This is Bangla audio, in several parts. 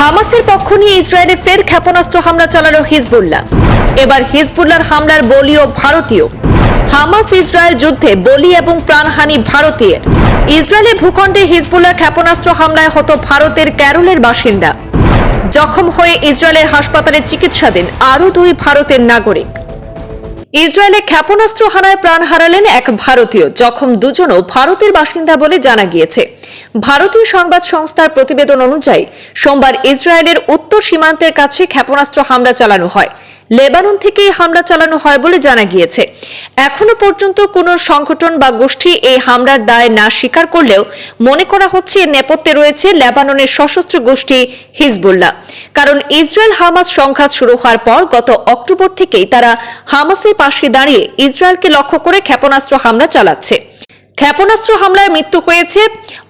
হামাসের পক্ষ নিয়ে ইসরায়েলে ফের ক্ষেপণাস্ত্র হামলা চালালো হিজবুল্লাহ। এবার হিজবুল্লাহর হামলার বলিও ভারতীয়। হামাস ইসরায়েল যুদ্ধে বলি এবং প্রাণহানি ভারতীয় ইসরায়েলের ভূখণ্ডে হিজবুল্লাহ ক্ষেপণাস্ত্র হামলায় হত ভারতের ক্যারলের বাসিন্দা। জখম হয়ে ইসরায়েলের হাসপাতালে চিকিৎসাধীন আরও দুই ভারতের নাগরিক। ইসরায়েলে ক্ষেপণাস্ত্র হানায় প্রাণ হারালেন এক ভারতীয়। জখম দুজনও ভারতের বাসিন্দা বলে জানা গিয়েছে। ভারতীয় সংবাদ সংস্থার প্রতিবেদন অনুযায়ী, সোমবার ইসরায়েলের উত্তর সীমান্তের কাছে ক্ষেপণাস্ত্র হামলা চালানো হয়। লেবানন থেকে হামলা চালানো হয় বলে জানা গিয়েছে। এখনও পর্যন্ত কোনো সংগঠন বা গোষ্ঠী এই হামলার দায় না স্বীকার করলেও মনে করা হচ্ছে নেপথ্যে রয়েছে লেবাননের সশস্ত্র গোষ্ঠী হিজবুল্লাহ। কারণ ইসরায়েল হামাস সংঘাত শুরু হওয়ার পর গত অক্টোবর থেকেই তারা হামাসের পাশে দাঁড়িয়ে ইসরায়েলকে লক্ষ্য করে ক্ষেপণাস্ত্র হামলা চালাচ্ছে। ক্ষেপণাস্ত্র হামলায় মৃত্যু হয়েছে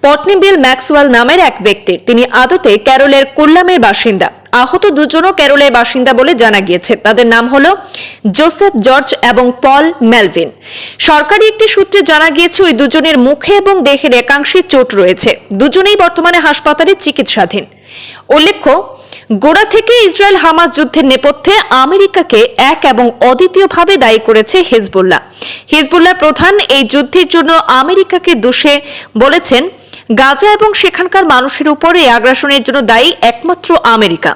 পটনিবিল ম্যাক্সওয়েল নামের এক ব্যক্তির। তিনি আদতে ক্যারলের কোল্লামের বাসিন্দা। আহত দুজনও কেরলের বাসিন্দা বলে জানা গিয়েছে। তাদের নাম হল জোসেফ জর্জ এবং পল মেলভিন। সরকারি একটি সূত্রে জানা গিয়েছে, ওই দুজনের মুখে এবং দেহের একাংশে চোট রয়েছে। দুজনেই বর্তমানে হাসপাতালে চিকিৎসাধীন। উল্লেখ্য, গোড়া থেকে ইসরায়েল হামাস যুদ্ধের নেপথ্যে আমেরিকাকে এক এবং অদ্বিতীয়ভাবে দায়ী করেছে হিজবুল্লাহ। হিজবুল্লাহ প্রধান এই যুদ্ধের জন্য আমেরিকাকে দোষে বলেছেন গাজা এবং সেখানকার মানুষের উপর এই আগ্রাসনের জন্য দায়ী একমাত্র আমেরিকা।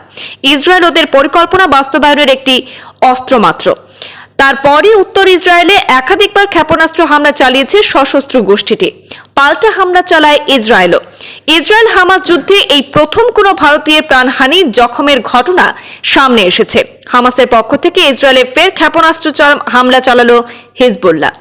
ইসরায়েল ওদের পরিকল্পনা বাস্তবায়নের একটি অস্ত্র মাত্র তারপরই উত্তর ইসরায়েলে একাধিকবার ক্ষেপণাস্ত্র হামলা চালিয়েছে সশস্ত্র গোষ্ঠীটি। পাল্টা হামলা চালায় ইসরায়েলও। ইসরায়েল হামাস যুদ্ধে এই প্রথম কোনো ভারতীয় প্রাণহানি জখমের ঘটনা সামনে এসেছে। হামাসের পক্ষ থেকে ইসরায়েলে ফের ক্ষেপণাস্ত্র হামলা চালালো হিজবুল্লাহ।